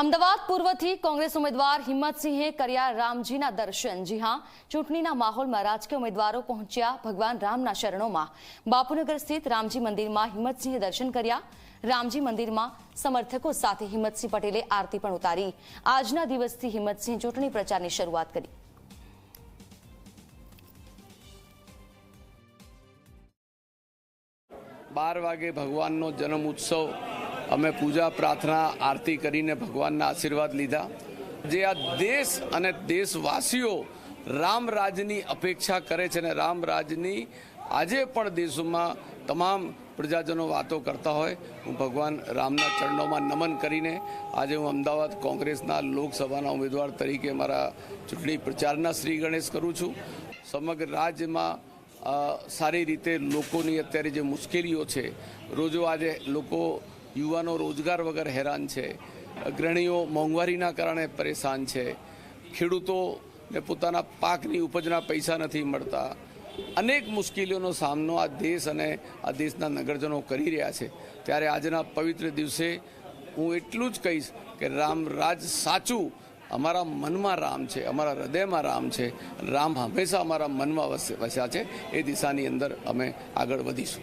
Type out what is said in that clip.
અમદાવાદ પૂર્વથી કોંગ્રેસ ઉમેદવાર હિંમતસિંહે કર્યા રામજીના દર્શન. જી હા, ચૂંટણીના માહોલમાં રાજકીય ઉમેદવારો પહોંચ્યા ભગવાન રામના શરણોમાં. બાપુનગર સ્થિત રામજી મંદિરમાં હિંમતસિંહે દર્શન કર્યા. રામજી મંદિરમાં સમર્થકો સાથે હિંમતસિંહ પટેલે આરતી પણ ઉતારી. આજના દિવસથી હિંમતસિંહ ચૂંટણી પ્રચારની શરૂઆત કરી. બાર વાગે ભગવાનનો જન્મ ઉત્સવ અમે પૂજા, પ્રાર્થના, આરતી કરીને ભગવાનના આશીર્વાદ લીધા. જે આ દેશ અને દેશવાસીઓ રામ રાજની અપેક્ષા કરે છે અને રામ રાજની આજે પણ દેશોમાં તમામ પ્રજાજનો વાતો કરતા હોય, હું ભગવાન રામના ચરણોમાં નમન કરીને આજે હું અમદાવાદ કોંગ્રેસના લોકસભાના ઉમેદવાર તરીકે મારા ચૂંટણી પ્રચારના શ્રી ગણેશ કરું છું. સમગ્ર રાજ્યમાં સારી રીતે લોકોની અત્યારે જે મુશ્કેલીઓ છે, રોજો આજે લોકો યુવાનો રોજગાર વગર હેરાન છે. અગ્રણીઓ મોંઘવારીના કારણે પરેશાન છે. ખેડૂતોને પોતાના પાકની ઉપજના પૈસા નથી મળતા. અનેક મુશ્કેલીઓનો સામનો આ દેશ અને આ દેશના નગરજનો કરી રહ્યા છે. ત્યારે આજના પવિત્ર દિવસે હું એટલું જ કહીશ કે રામ રાજ સાચું. અમારા મનમાં રામ છે, અમારા હૃદયમાં રામ છે. રામ હંમેશા અમારા મનમાં વસ- વસ્યા છે. એ દિશાની અંદર અમે આગળ વધીશું.